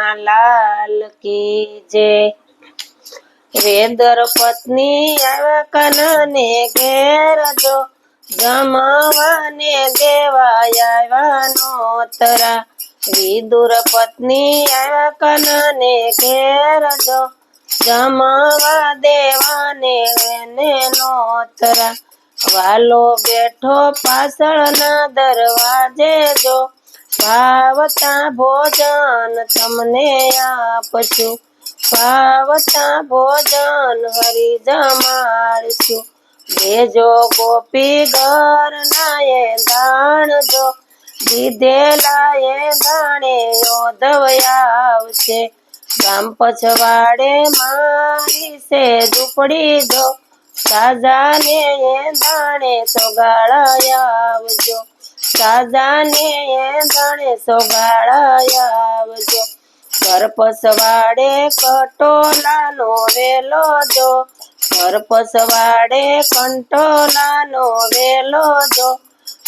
કનૈયા લાલ કી જય વેદર પત્ની આવ્યા કનને ઘેર જો જમવાને દેવાય આવ્યા તરા. વિદુર પત્ની આવા કનને ઘેર જો જમવા દેવાને એને નોતરા વાલો બેઠો પાછળના દરવાજે જો ભાવતા ભોજન તમને આપશું ભાવતા ભોજન હરી જમાડશું ભેજો ગોપી ઘર નાએ દાણ જો દીધેલા એ દાણે યોધવયા આવશે. ગામ પછવાડે મારી છે ઝૂંપડી જો. સાજાને એ દાણે સોગાળા આવજો. સાજાને દાણે સોગાળા આવજો. ઘર પસવાડે કટોલાનો વેલો જો. ઘર પસવાડે કંટોલાનો વેલો જો.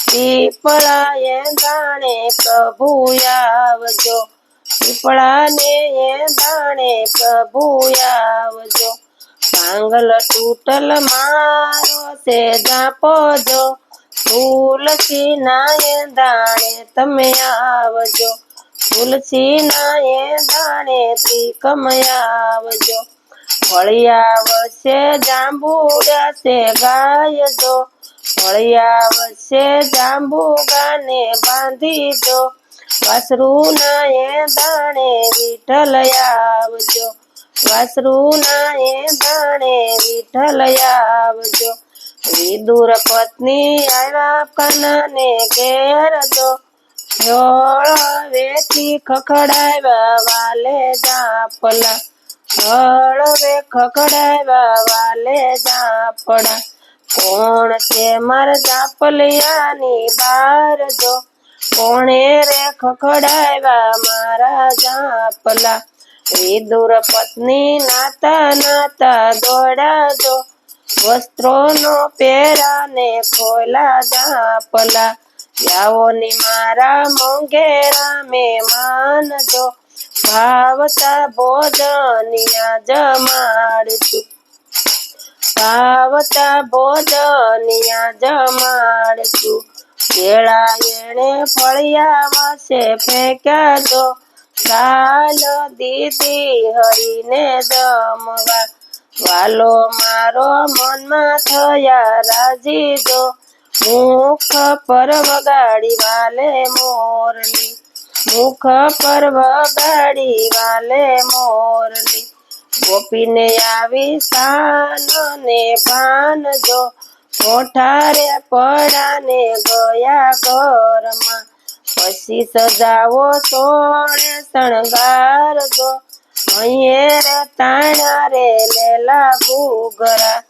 પીપળાએ દાણે પ્રભુ આવજો. પીપળાને એ દાણે પ્રભુ આવજો. પાંગલ તૂટલ મારો છે જાપો જો. તુલસી નાય દાણે તમે આવજો. તુલસી નાય દાણે ત્રિકમ આવજો. વળી આવશે જાંબુડા છે ગાય જો વળિયા વસે જાંબુ ગાને બાંધી દો વાસરું નાએ દાણે વિઠલ આવજો. વાસરું નાએ દાણે વિઠલ આવજો. વિદુર પત્ની આવ્યા ઘેર જો વેથી ખખડાવ્યા વાલે જાપલા હળવે ખખડાવ્યા વાલે જાપડા. કોણ છે માર જાપલિયાની બાર જો? કોણે રે ખખડાવ્યા મારા જાપલા? વિદુર પત્ની નાતા નાતા દોડા જો. વસ્ત્રોનો પહેરાને ખોલા જાપલા યાઓની મારા મોંઘેરા મે માનજો ભાવતા ભોજનિયા જમાડશું ભાવતા ભોજનિયા જમાડશું કેળા એણે ફળિયા વાસે ફેંક્યા જો. કાલ દીદી હરીને જમવા વાલો મારો મનમાં થયા રાજી દો મુખ પર વગાડી વાલે મોરલી. મુખ પર વગાડી વાલે મોરલી. ગોપીને આવી સાન ને ભાન જો કોઠારે પડાને ગયા ઘરમાં. પછી સજાવો સોળે શણગાર જો અહીંયા રે તાણા રે લેલા ઘૂઘરા.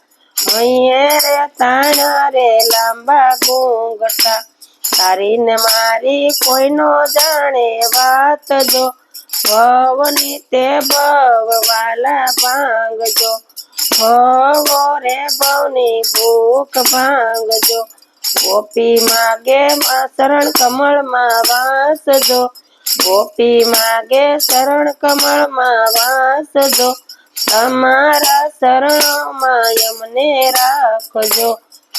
અહીંયા તાણા રે લાંબા ઘૂંઘટા તારી મારી કોઈનો જાણે વાત જો. ભવની તે ભવ વાલા ભાંગજો. ભવો રે ભવની ભૂખ ભાંગજો. ગોપી માગે માં શરણ કમળમાં વાસજો. ગોપી માગે શરણ કમળમાં વાસજો તમારા શરણોમાં એમને રાખજો.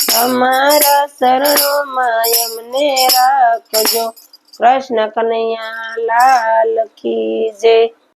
તમારા શરણોમાં એમને રાખજો. કૃષ્ણ કનૈયા લાલ કી જય.